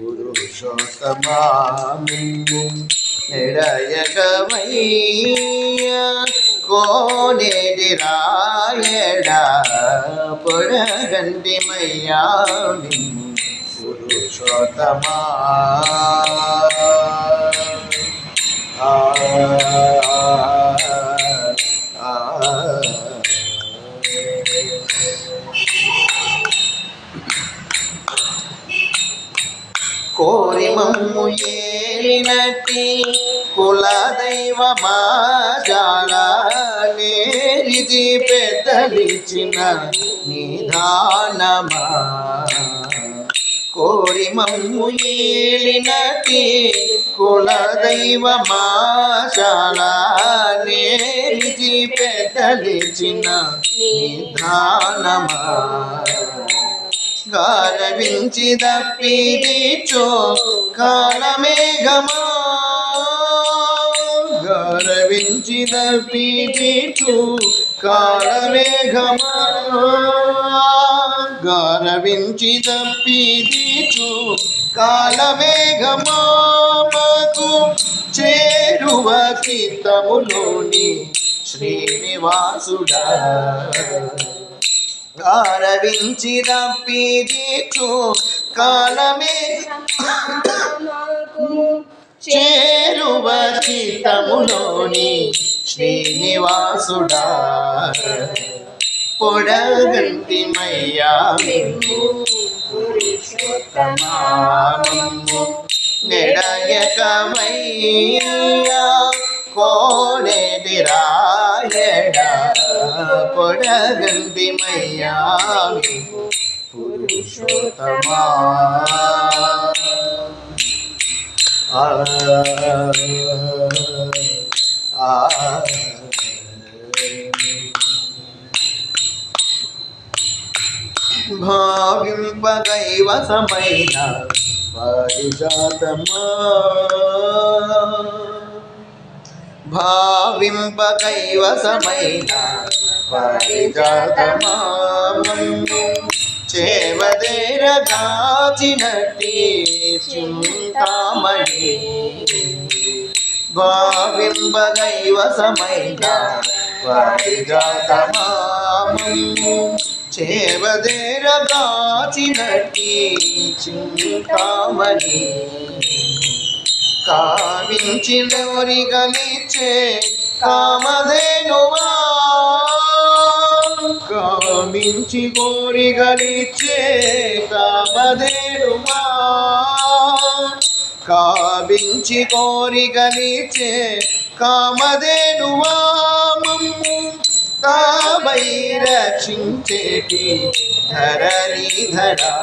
പുരുഷോത്തമാമിങ്ങും നിടയകമയ്യ കോനെതിരായട പുഴകണ്ടിമയ്യാമിൻ പുരുഷോത്തമാ ആ ആ కులము ఆ, ఏలినట్టి కుల దైవమా జాల నేరిది పెద్దలిచ్చిన నిధానమా. కోరి మమ్ము ఏలినటి కుల దైవమా జాల నేరిది పెద్దలిచ్చిన నిధానమా. గారవించి దప్పిదిచో కాలమేఘమా. గారవించి దప్పిదిచు కాలమేఘమా. గారవించి దప్పిదిచు కాలమేఘమా. మాకు చేరువ చిత్తములోని శ్రీనివాసుడా. ఆరవించి రప్పిదిచు కాలమే చేరువ చిత్తములోని శ్రీనివాసుడా. పొడగంటి మయ్యా పురుషోత్తమాము నెడయకమయ్యా కోడేటి పొడగంటి మయ్యా పురుషోత్తమా ఆ ఆ భావింపగైవ సమైన పరిజాతమా భావింపగైవ చింతామణి భావింపగైవ సమైన పరిజాతమాము చేవదేర చింతామణి కావించినవరి గలిచే కామధేనువా కామించి కోరి గలిచే కావించి కోరి గలిచే కామధేనువా మమ్ము? తావై రక్షించేటి ధరణిధరా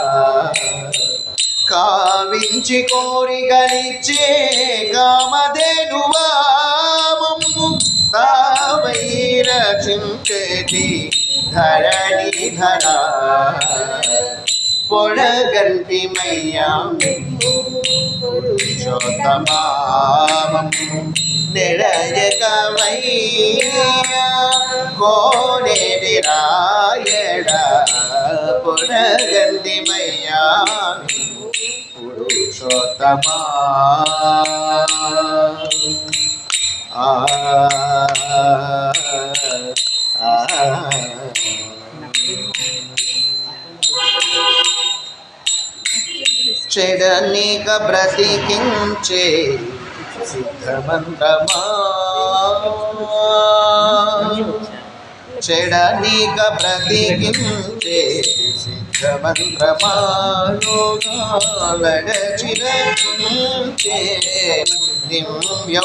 కావించి కోరి గలిచే కామధేనువా మమ్ము? తావై రక్షించేటి ధరణిధరా పొడగంటి మయ్యా పురుషోత్తమామము నిడయకమయ్యా కోడేటి రాయడ పొడగంటి మయ్యా పురుషోత్తమా ఆ ఆ చెడనిక బ్రతికించే సిద్ధమంతమా? చెడనిక బ్రతికించే సిద్ధమంత్రమా యోగాలడచిరచే దివ్యౌషధమా?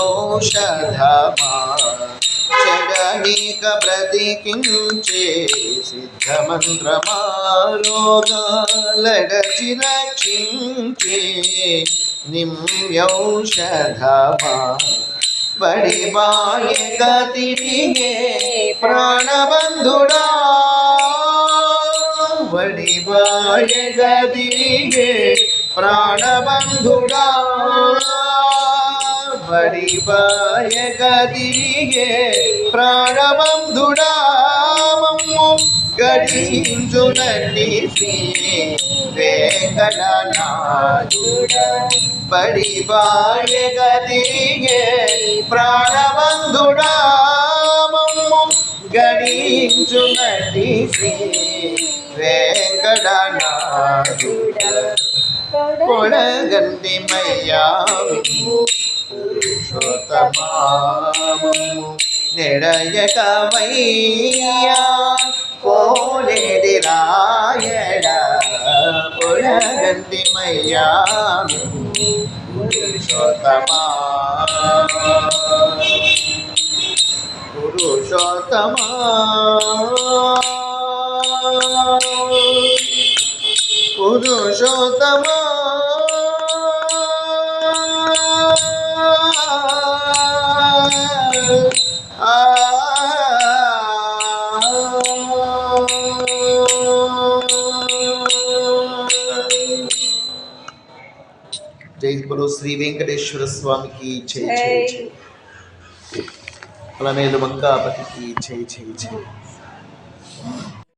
జగమీక ప్రతికించే సిద్ధమంత్రమారోగాలడచి రక్షించే నిమ్యౌషధమా? పడిబాయక తిరిగే ప్రాణబంధుడా వడిబాయక తిరిగే ప్రాణబంధుడా. వడిపాయగ తిరిగే ప్రాణబంధుడామమ్ము గడించునటి శ్రీ వెంకటనాథుడా. పడిపాయగ తిరిగే ప్రాణబంధుడామమ్ము గడించునటి శ్రీ వెంకటనాథుడా. కొడగంటి మయ్యామి పురుషోత్తమాము నిడయకమయ్యా కోనేది రాయణ పొడగంటి మయ్యా పురుషోత్తమా పురుషోత్తమా జై బలో శ్రీ వెంకటేశ్వర స్వామికి జై. జై జై అలమేలు మంగాపతికి జై జై జై